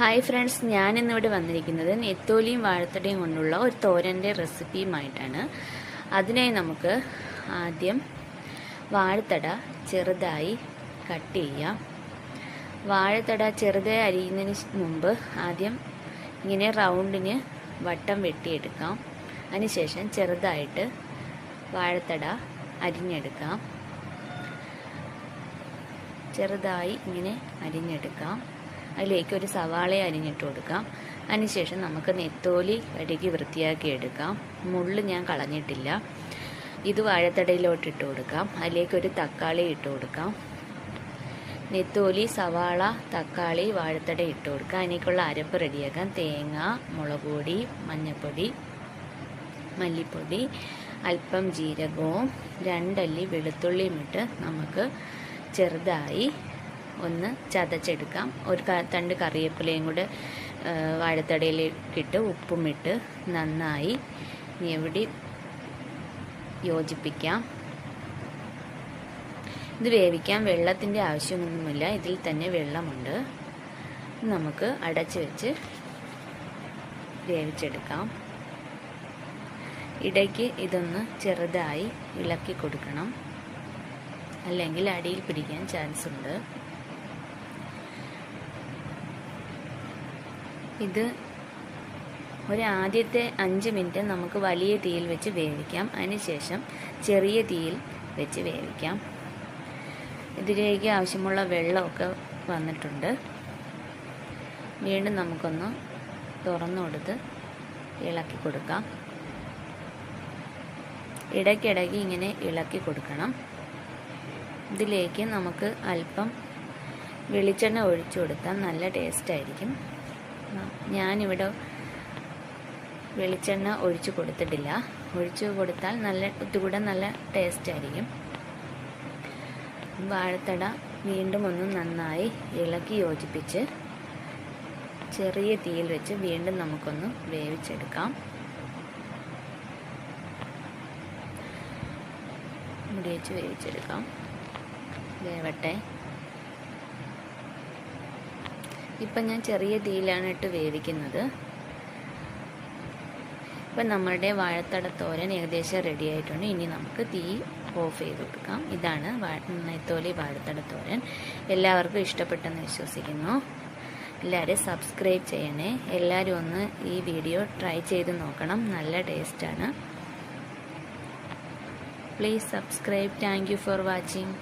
Hi friends ഞാൻ ഇന്നിവിടെ വന്നിരിക്കുന്നത് നെത്തോലിയും വാഴത്തടയും കൊണ്ടുള്ള ഒരു തോരന്റെ റെസിപ്പിയുമായിട്ടാണ്. അതിനായി നമുക്ക് ആദ്യം വാഴത്തട ചെറുതായി കട്ട് ചെയ്യാം. വാഴത്തട ചെറുതായി അരിയുന്നതിന് മുമ്പ് ആദ്യം ഇങ്ങനെ റൗണ്ടിന് വട്ടം വെട്ടിയെടുക്കാം. അതിനുശേഷം ചെറുതായിട്ട് വാഴത്തട അരിഞ്ഞെടുക്കാം. ചെറുതായി ഇങ്ങനെ അരിഞ്ഞെടുക്കാം. അതിലേക്ക് ഒരു സവാള അരിഞ്ഞിട്ട് കൊടുക്കാം. അതിനുശേഷം നമുക്ക് നെത്തോലി കഴുകി വൃത്തിയാക്കി എടുക്കാം. മുള്ള് ഞാൻ കളഞ്ഞിട്ടില്ല. ഇത് വാഴത്തടയിലോട്ട് ഇട്ട് കൊടുക്കാം. അതിലേക്ക് ഒരു തക്കാളി ഇട്ട് കൊടുക്കാം. നെത്തോലി സവാള തക്കാളി വാഴത്തട ഇട്ട് കൊടുക്കാം. അതിനേക്കുള്ള അരപ്പ് റെഡിയാക്കാം. തേങ്ങ മുളക് പൊടി മഞ്ഞൾപ്പൊടി മല്ലിപ്പൊടി അല്പം ജീരകവും രണ്ടല്ലി വെളുത്തുള്ളിയും ഇട്ട് നമുക്ക് ചെറുതായി ഒന്ന് ചതച്ചെടുക്കാം. ഒരു തണ്ട് കറിവേപ്പിലയും കൂടെ വാഴത്തടയിലേക്കിട്ട് ഉപ്പും ഇട്ട് നന്നായി എവിടെ യോജിപ്പിക്കാം. ഇത് വേവിക്കാൻ വെള്ളത്തിന്റെ ആവശ്യമൊന്നുമില്ല. ഇതിൽ തന്നെ വെള്ളമുണ്ട്. നമുക്ക് അടച്ച് വെച്ച് വേവിച്ചെടുക്കാം. ഇടയ്ക്ക് ഇതൊന്ന് ചെറുതായി ഇളക്കി കൊടുക്കണം. അല്ലെങ്കിൽ അടിയിൽ പിടിക്കാൻ ചാൻസ് ഉണ്ട് ഇത് ഒരു ആദ്യത്തെ അഞ്ച് മിനിറ്റ് നമുക്ക് വലിയ തീയിൽ വെച്ച് വേവിക്കാം. അതിനുശേഷം ചെറിയ തീയിൽ വെച്ച് വേവിക്കാം. ഇതിലേക്ക് ആവശ്യമുള്ള വെള്ളമൊക്കെ വന്നിട്ടുണ്ട്. വീണ്ടും നമുക്കൊന്ന് തുറന്നു കൊടുത്ത് ഇളക്കി കൊടുക്കാം. ഇടയ്ക്കിടയ്ക്ക് ഇങ്ങനെ ഇളക്കി കൊടുക്കണം. ഇതിലേക്ക് നമുക്ക് അല്പം വെളിച്ചെണ്ണ ഒഴിച്ചു കൊടുത്താൽ നല്ല ടേസ്റ്റ് ആയിരിക്കും. ഞാനിവിടെ വെളിച്ചെണ്ണ ഒഴിച്ചു കൊടുത്തിട്ടില്ല. ഒഴിച്ചു കൊടുത്താൽ നല്ല ഒത്തുകൂടെ നല്ല ടേസ്റ്റ് ആയിരിക്കും വാഴത്തട വീണ്ടും ഒന്ന് നന്നായി ഇളക്കി യോജിപ്പിച്ച് ചെറിയ തീയിൽ വെച്ച് വീണ്ടും നമുക്കൊന്ന് വേവിച്ചെടുക്കാം. മുടി വെച്ച് വേവിച്ചെടുക്കാം. വേവട്ടെ. ഇപ്പം ഞാൻ ചെറിയ തീയിലാണ് ഇട്ട് വേവിക്കുന്നത്. ഇപ്പം നമ്മളുടെ വാഴത്തടത്തോരൻ ഏകദേശം റെഡി ആയിട്ടുണ്ട്. ഇനി നമുക്ക് തീ ഓഫ് ചെയ്ത് കൊടുക്കാം. ഇതാണ് നെയ്ത്തോലി നെത്തോലി വാഴത്തട തോരൻ. എല്ലാവർക്കും ഇഷ്ടപ്പെട്ടെന്ന് വിശ്വസിക്കുന്നു. എല്ലാവരും സബ്സ്ക്രൈബ് ചെയ്യണേ. എല്ലാവരും ഒന്ന് ഈ വീഡിയോ ട്രൈ ചെയ്ത് നോക്കണം. നല്ല ടേസ്റ്റാണ് please subscribe thank for watching